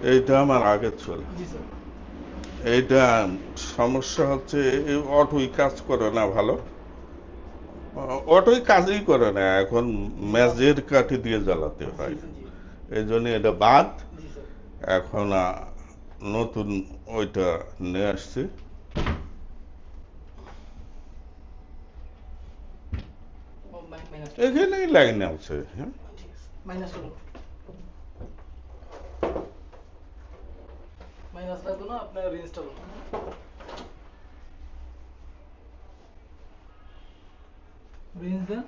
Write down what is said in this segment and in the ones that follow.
এইটা আমার আগের চলে এইটা সমস্যা হচ্ছে অটোই কাজ করে না ভালো। অটোই কাজই করে না এখন ম্যাজের কাঠি দিয়ে জ্বালাতে হয়। এই জন্য এটা বাদ। এখন নতুন ওইটা নিয়ে আসছি। এখানেই লাইন আছে হ্যাঁ ঠিক আছে মাইনাস মাইনাস লাগতো না আপনার রেঞ্জটা হলো রেঞ্জ দেন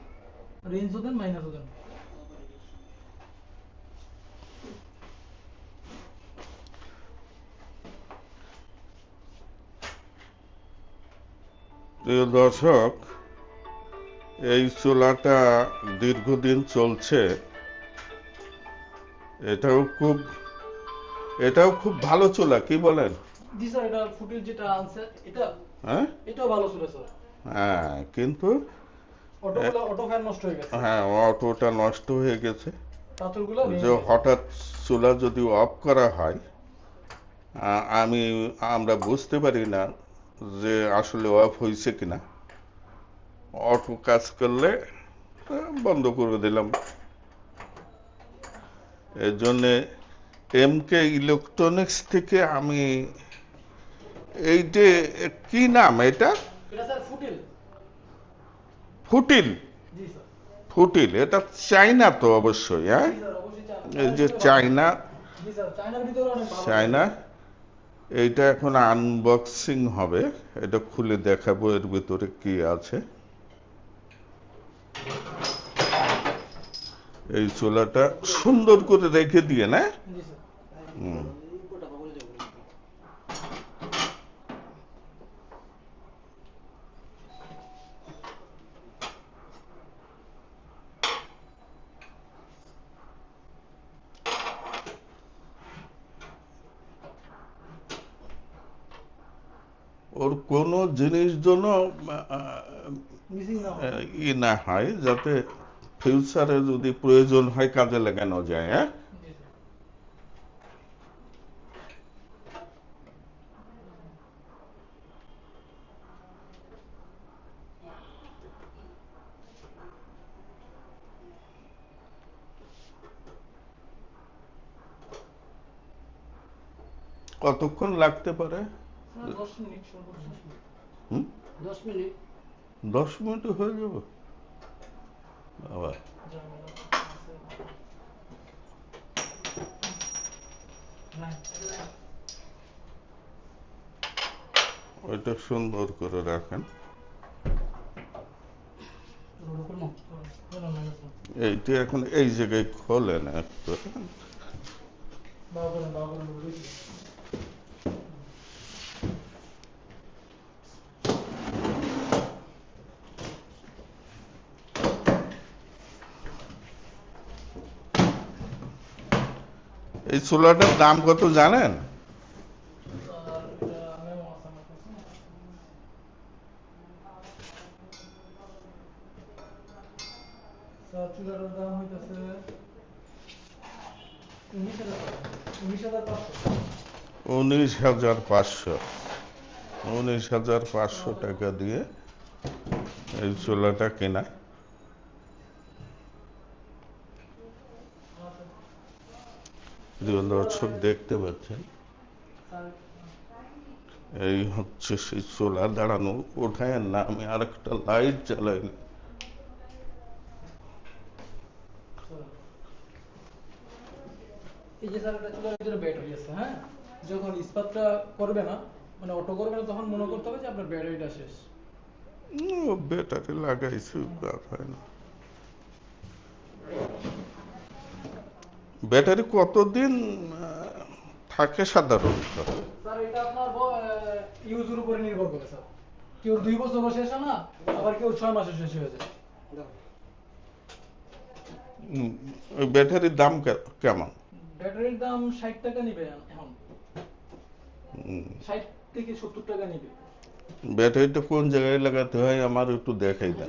রেঞ্জও দেন মাইনাসও দেন। প্রিয় দর্শক এই চুলাটা দীর্ঘদিন চলছে। এটাও খুব এটাও খুব ভালো চুলা কি বলেন? জি স্যার এটা ফুটেজ যেটা আনছে এটা হ্যাঁ? এটাও ভালো ছিল স্যার। হ্যাঁ কিন্তু অটোগুলো অটো ফ্যান নষ্ট হয়ে গেছে। হ্যাঁ অটোটা নষ্ট হয়ে গেছে। পাথরগুলো যে হঠাৎ চুলা যদি অফ করা হয় আমি আমরা বুঝতে পারি না যে আসলে অফ হয়েছে কিনা। অটো কাজ করলে বন্ধ করে দিলাম। এর জন্যে এম কে ইলেকট্রনিক্স থেকে আমি এই যে কি নাম এটা? ফুটেল। ফুটিল? এটা চাইনা তো অবশ্যই হ্যাঁ? এই যে চাইনা চায়না। এইটা এখন আনবক্সিং হবে এটা খুলে দেখাবো এর ভিতরে কি আছে। এই চোলাটা সুন্দর করে রেখে দিয়ে না হুম। ওর কোনো জিনিস জন্য। ই না হয় যাতে ফিউচারে যদি প্রয়োজন হয় কাজে লাগানো যায় হ্যাঁ? কতক্ষণ লাগতে পারে? দশ মিনিটে হয়ে যাবে। বাবা ওইটা সুন্দর করে রাখেন। এইটা এখন এই জায়গায় খোলেন একটু। এই চুলাটার দাম কত জানেন? উনিশ হাজার পাঁচশো। উনিশ হাজার পাঁচশো টাকা দিয়ে এই চোলাটা কেনা। প্রিয় দর্শক দেখতে পাচ্ছেন। এই হচ্ছে সেই চুলা দাঁড়ানো। ওঠায় না আমি আরেকটা লাইট জ্বালাই এই যে স্যার এটা চুলার ভিতরে ব্যাটারি আছে হ্যাঁ? যখন ইস্পাতটা করবে না মানে অটো করবে না তখন মনে করতে হবে যে আপনার ব্যাটারিটা শেষ। ব্যাটারি লাগাইছি ব্যাপার হয় না। ব্যাটারি কতদিন থাকে সাধারণত স্যার এটা আপনার ইউজের উপরে নির্ভর করে স্যার। কেউ দুই বছরও শেষ হয় না আবার কেউ ছয় মাসে শেষ হয়ে যায়। ওই ব্যাটারির দাম কেমন? ব্যাটারির দাম ষাট টাকা নিবে এখন। ষাট থেকে সত্তর টাকা নিবে। ব্যাটারিটা কোন জায়গায় লাগাতে হয় আমার একটু দেখাই দেন।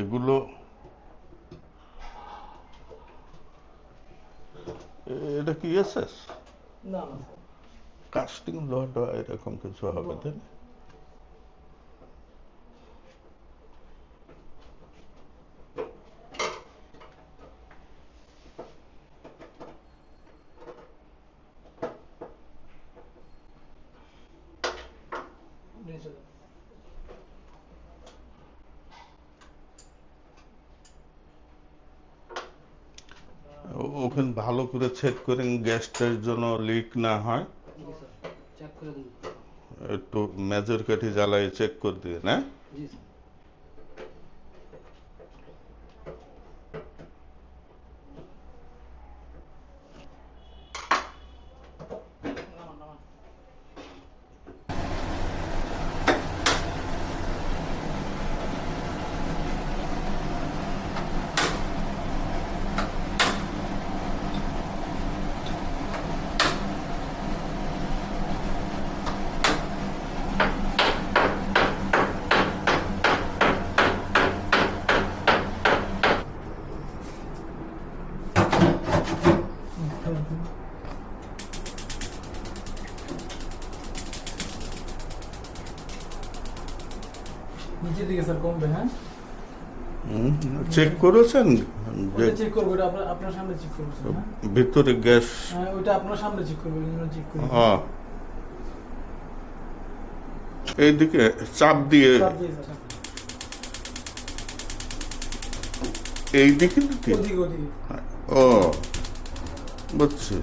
এগুলো এটা কি এসএস? না। কাস্টিং লট এরকম কিছু হবে তাই না? ওখানে ভালো করে চেক করেন গ্যাসটার জন্য লিক না হয়। একটু মেজর কাঠি জ্বালায় চেক করে দিয়ে না নিচের দিকে স্যার কমবে হ্যাঁ? চেক করেছেন? যে চেক করব ওটা আপনার আপনার সামনে চেক করব হ্যাঁ? ভিতরে গ্যাস হ্যাঁ ওইটা আপনার সামনে চেক করব চেক করব। হ্যাঁ এইদিকে চাপ দিয়ে চাপ দিয়ে স্যার এই দিকে ওদিকে ও বুঝছি।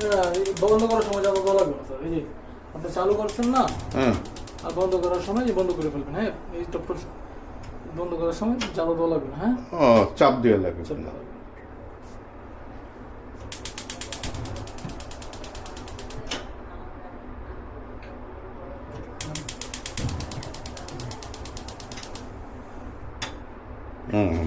হ্যাঁ, বন্ধ করার সময় যাব বলা স্যার এই যে আপনি চালু করছেন না হ্যাঁ। আর বন্ধ করার সময় বন্ধ করে ফেলবেন হ্যাঁ? এই বন্ধ করার সময় যাব লাগবে হ্যাঁ? ও চাপ দিয়ে লাগে চাপ দেওয়া লাগবে। হুম